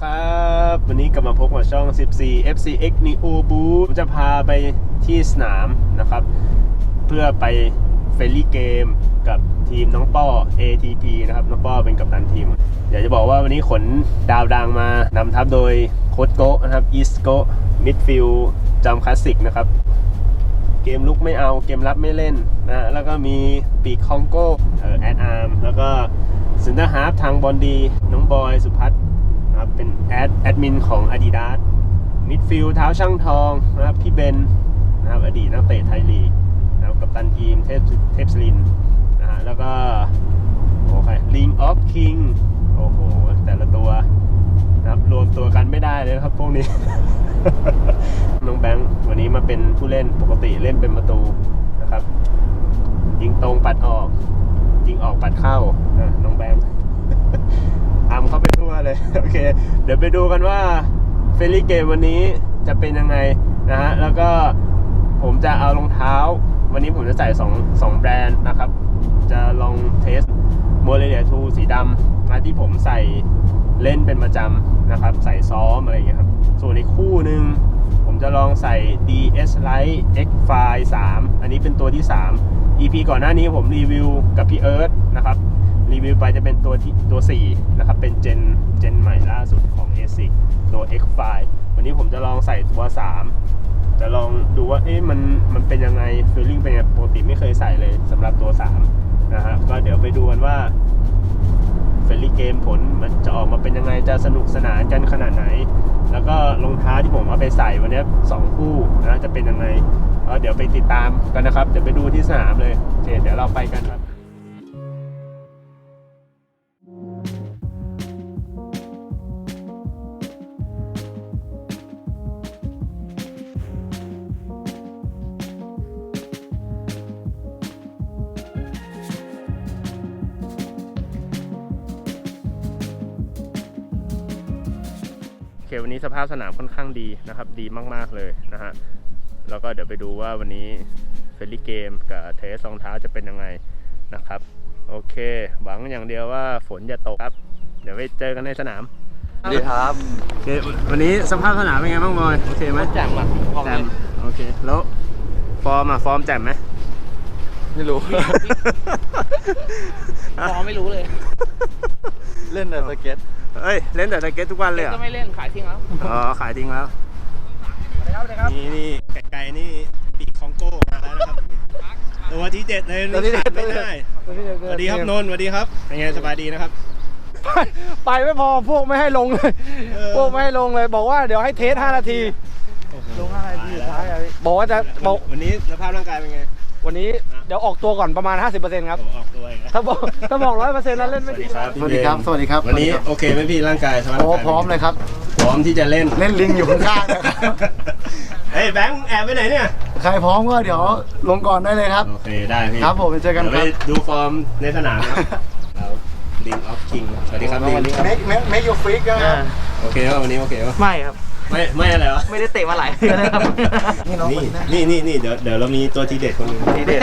ครับ วันนี้กลับมาพบกับช่อง 14 FCX Neo Boost ผมจะพาไปที่สนามนะครับ เพื่อไปเฟรนลี่เกมกับทีมน้องป้อ ATP นะครับ น้องป้อเป็นกัปตันทีมอยากจะบอกว่าวันนี้ขนดาวดังมานำทัพโดยโค้ชโกะนะครับอีสโกมิดฟิลจอมคลาสสิกนะครับ เกมลุกไม่เอาเกมรับไม่เล่นนะแล้วก็มีปีกคองโกเออแอดอาร์มแล้วก็ซินเตอร์ฮาร์ฟทางบอลดี น้องบอยสุพัฒน์ นะครับ เป็นแอดแอดมินของ Adidas มิดฟิลด์เท้าช่างทองนะครับพี่เบนนะครับอดีตนักเตะไทยลีกนะครับกัปตันทีมเทพเทพสลินนะฮะแล้วก็โอเคลิงออฟคิงโอ้โห แต่ละตัวนะครับรวมตัวกันไม่ได้เลยครับพวกนี้ น้องแบงค์วันนี้มาเป็นผู้เล่นปกติเล่นเป็นประตูนะครับ ยิงตรงปัดออก ยิงออกปัดเข้านะน้องแบงค์ อามเข้าไปทั่วเลย โอเค เดี๋ยวไปดูกันว่าเฟลี่เกมวันนี้จะเป็นยังไงนะฮะ แล้วก็ผมจะเอารองเท้า วันนี้ผมจะใส่2 2แบรนด์นะครับ จะลองเทสโมเ e เ i ียทูสีดำนะที่ผมใส่เล่นเป็นประจำนะครับ ใส่ซ้อมอะไรอย่างเงี้ยครับ ส่วนอีกคู่หนึ่งผมจะลองใส่ DS Lite X File 3 อันนี้เป็นตัวที่ 3 EP ก่อนหน้านี้ผมรีวิวกับพี่เอิร์ธนะครับ รีวิวไปจะเป็นตัวที่ตัว 4 นะครับ เป็นเจนเจนใหม่ล่าสุดของ ASIC ตัว X File วันนี้ผมจะลองใส่ตัว 3 จะลองดูว่าเอ๊ะมันมันเป็นยังไงฟีลลิ่งเป็นยังไงปกติไม่เคยใส่เลยสำหรับตัว 3 นะฮะก็เดี๋ยวไปดูกันว่าเฟรนลี่เกมผลมันจะออกมาเป็นยังไงจะสนุกสนานกันขนาดไหน แล้วก็รองเท้าที่ผมเอาไปใส่วันนี้สองคู่นะจะเป็นยังไงก็เดี๋ยวไปติดตามกันนะครับเดี๋ยวไปดูที่สนามเลยโอเคเดี๋ยวเราไปกันครับ เควันนี้สภาพสนามค่อนข้างดีนะครับ ดีมากๆเลยนะฮะแล้วก็เดี๋ยวไปดูว่าวันนี้เฟรนลี่เกมกับเทสรองเท้าจะเป็นยังไงนะครับโอเค หวังอย่างเดียวว่าฝนจะตกครับ เดี๋ยวไปเจอกันในสนามดีครับโอเควันนี้สภาพสนามเป็นไงบ้างบอยโอเคไหมแจ่มอะแจ่มโอเคแล้วฟอร์มอะฟอร์มแจ่มไหมไม่รู้ พอไม่รู้เลย เล่นแต่สเก็ตเอ้ยเล่นแต่สเก็ตทุกวันเลยเหรก็อไม่เล่นขายทิ้งแล้ว อ๋อขายทิ้งแล้ว นี่นี่ไก่ๆนี่ปีกคองโก้มาแล้วนะครับ ตัวที่เจ็ดเลยตัวที่เจ็ดขาไม่ได้สวัสดีครับนนท์สวัสดีครับเป็นไงสบายดีนะครับ ไปไม่พอพวกไม่ให้ลงเลย เออ พวกไม่ให้ลงเลย บอกว่าเดี๋ยวให้เทส 5 นาที ลงอะไรดีท้ายอะบอกว่าจะบอกวันนี้สภาพร่างกายเป็นไง วันนี้เดี๋ยวออกตัวก่อนประมาณ 50%ครับผมออกตัวเองนะถ้าบอกถ้าบอก100%แล้วเล่นสไม่วัสดีดีครับสวัสดีครับ สวัสดีครับวันนี้โอเคไหมพี่ร่างกายสภาพโอ้ร่างกายพร้อมเลยครับ พร้อมที่จะเล่นเล่นลิงอยู่ข้างๆนะครับเฮ้ยแบงค์แอบไปไหนเนี่ยใครพร้อมก็เดี๋ยวลงก่อนได้เลยครับโอเคได้พี่ครับผมไปเจอกันดี๋ยวคไปรับดูฟอร์มในสนามครับเราลิงออฟคิงสวัสดีครับลิงเมกเมกเมกยูฟิกนะครับโอเคว่าวันนี้โอเคว่าไม่ครับ ไม่ไม่อะไรวะไม่ได้เตะมาหลายเดือนแล้วครับนี่น้องนี่คนนี้นะนี่นี่นี่เดี๋ยวเดี๋ยวเรามีตัวทีเด็ดคนหนึงทีเด็ด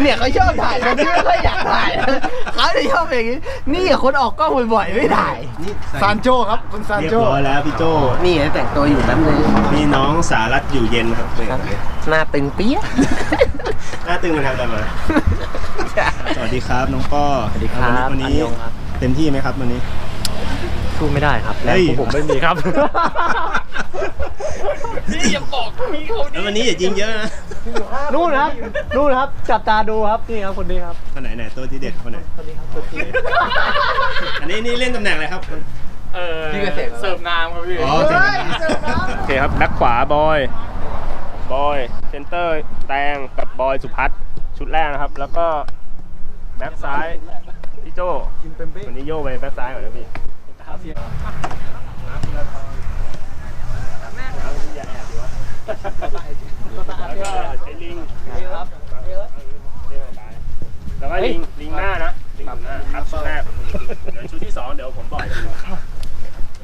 เนี่ยเขาชอบถ่ายคนที่ไม่ค่อยอยากถ่ายนะเขาจะชอบอย่างนี้ นี่คนออกกล้องบ่อยๆไม่ถ่ายนี่ใส่ซานโจครับคุณซานเรียบโจร้อยแล้วพี่โจนี่แต่งตัวอยู่แป๊บนึงนี่น้องสารัตอยู่เย็นครับเป็นไงหน้าตึงเปี้ยะ หน้าตึงมันทำอะไรมาสวัสดีครับน้องป้อสวัสดีครับวันนี้เต็มที่ไหมครับวันนี้ สู้ไม่ได้ครับเฮ้ยผมไม่มีครับ นี่อย่าบอกพี่เขาแล้ววันนี้อย่ายิงเยอะนะนู่นครับนู่นครับ จับตาดูครับนี่ครับคนนี้ครับคนไหนไหนตัวทีเด็ดคนไหนอันนี้นี่เล่นตำแหน่งอะไรครับเออพี่เกษตรเสิร์ฟน้ำครับพี่อ๋อเซ็นโอเคครับแบ็คขวาบอยบอยเซนเตอร์แตงกับบอยสุพัฒน์ชุดแรกนะครับ แล้วก็แบ็คซ้ายพี่โจวันนี้โยกไปแบ็คซ้ายก่อนนะพี่ แล้วก็ใช้ลิงแล้วก็ลิงลิงหน้านะลิงหน้าครับชุดแรกเดี๋ยวชุดที่สองเดี๋ยวผมบอกอีกที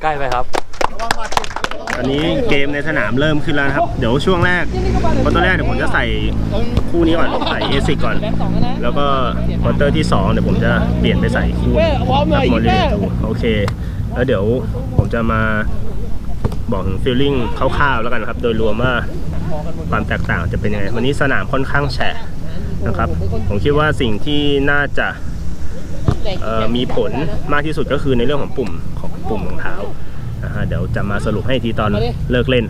ใกล้ไปครับ ตอนนี้เกมในสนามเริ่มขึ้นแล้วนะครับ เดี๋ยวช่วงแรกควอเตอร์แรกเดี๋ยวผมจะใส่คู่นี้ก่อนใส่เอซิกก่อน แล้วก็ควอเตอร์ที่ 2 เดี๋ยวผมจะเปลี่ยนไปใส่คู่กับโมเลตูโอเค แล้วเดี๋ยวผมจะมาบอกถึงฟีลลิ่งคร่าวๆแล้วกันครับโดยรวมว่าความแตกต่างจะเป็นยังไงวันนี้สนามค่อนข้างแฉะนะครับ ผมคิดว่าสิ่งที่น่าจะมีผลมากที่สุดก็คือในเรื่องของปุ่มของปุ่มรองเท้านะฮะเดี๋ยวจะมาสรุปให้ทีตอนเลิกเล่น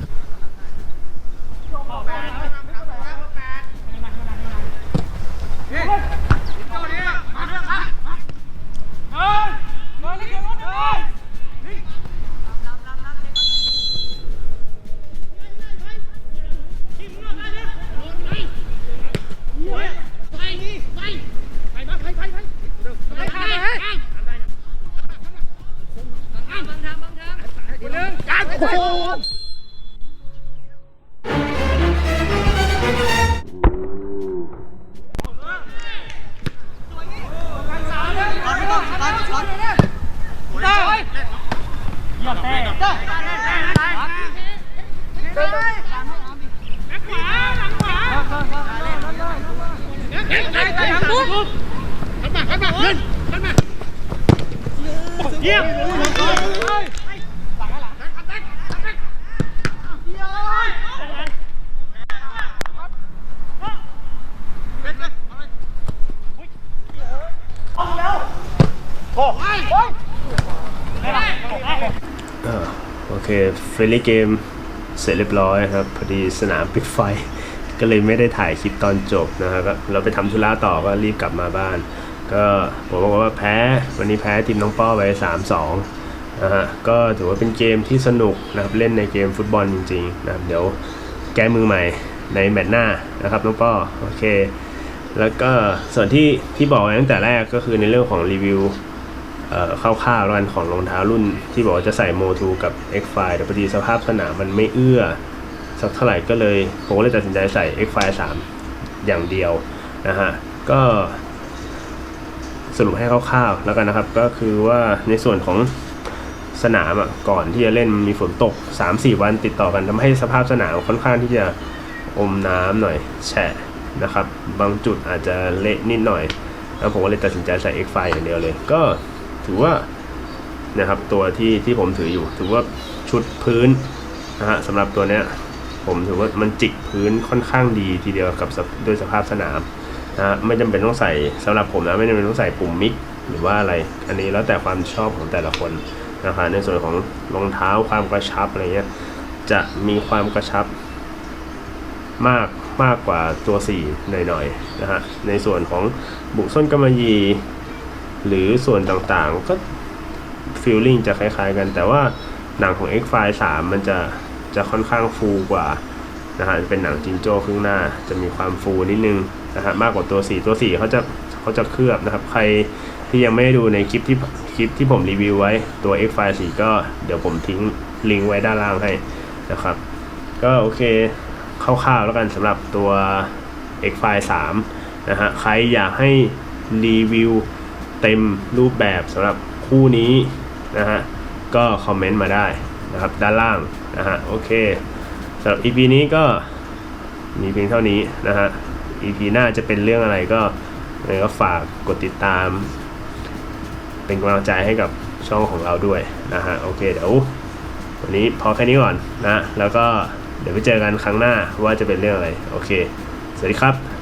อ่าโอเคเฟรนลี่เกมเสร็จเรียบร้อยครับ พอดีสนามปิดไฟ ก็เลยไม่ได้ถ่ายคลิปตอนจบนะครับก็เราไปทำธุระต่อก็รีบกลับมาบ้าน ก็ผมบอกว่าแพ้วันนี้แพ้ทีมน้องป้อไป3-2นะฮะก็ถือว่าเป็นเกมที่สนุกนะครับเล่นในเกมฟุตบอลจริงๆนะครับเดี๋ยวแก้มือใหม่ในแมตช์หน้านะครับน้องป้อโอเค แล้วก็ส่วนที่ที่บอกไว้ตั้งแต่แรกก็คือในเรื่องของรีวิวเอ่อคร่าวๆแล้วกันของรองเท้ารุ่น ที่บอกว่าจะใส่โมทูกับ X5 แต่พอดีสภาพสนามมันไม่เอื้อ สักเท่าไหร่ก็เลย ผมก็เลยตัดสินใจใส่ X5 3อย่างเดียวนะฮะก็สรุปให้คร่าวๆแล้วกันนะครับ ก็คือว่าในส่วนของสนามอะก่อนที่จะเล่นมีฝนตก 3-4 วันติดต่อกันทำให้สภาพสนามค่อนข้างที่จะอมน้ำหน่อยแฉะนะครับ บางจุดอาจจะเละนิดหน่อย แล้วผมก็เลยตัดสินใจใส่ X5 อย่างเดียวเลย ก็ถือว่านะครับตัวที่ที่ผมถืออยู่ ถือว่าชุดพื้นนะฮะสำหรับตัวเนี้ย ผมถือว่ามันจิกพื้นค่อนข้างดีทีเดียวกับด้วยสภาพสนามนะฮะไม่จำเป็นต้องใส่สำหรับผมนะไม่จำเป็นต้องใส่ปุ่มมิกหรือว่าอะไร อันนี้แล้วแต่ความชอบของแต่ละคนนะครับในส่วนของรองเท้าความกระชับอะไรเงี้ยจะมีความกระชับมากมากกว่าตัว4หน่อยๆนะฮะในส่วนของบุกส้นกำมะหยี่หรือส่วนต่างๆก็ฟีลลิ่งจะคล้ายๆกัน แต่ว่าหนังของ X5 3มันจะ จะค่อนข้างฟูกว่านะฮะเป็นหนังจินโจ้ครึ่งหน้าจะมีความฟูนิดนึงนะฮะมากกว่าตัว 4 ตัว4เขาจะเขาจะเคลือบนะครับ ใครที่ยังไม่ได้ดูในคลิปที่คลิปที่ผมรีวิวไว้ตัว X5 4ก็เดี๋ยวผมทิ้งลิงก์ไว้ด้านล่างให้นะครับ ก็โอเคคร่าวๆแล้วกันสำหรับตัว X5 3นะฮะใครอยากให้รีวิวเต็มรูปแบบสำหรับคู่นี้นะฮะก็คอมเมนต์มาได้ นะครับด้านล่างนะฮะโอเคสำหรับ EP นี้ก็มีเพียงเท่านี้นะฮะ EP หน้าจะเป็นเรื่องอะไรก็ยังไก็ฝากกดติดตาม เป็นกำลังใจให้กับช่องของเราด้วยนะฮะโอเคเดี๋ยววันนี้พอแค่นี้ก่อนนะ แล้วก็เดี๋ยวไปเจอกันครั้งหน้าว่าจะเป็นเรื่องอะไร โอเค สวัสดีครับ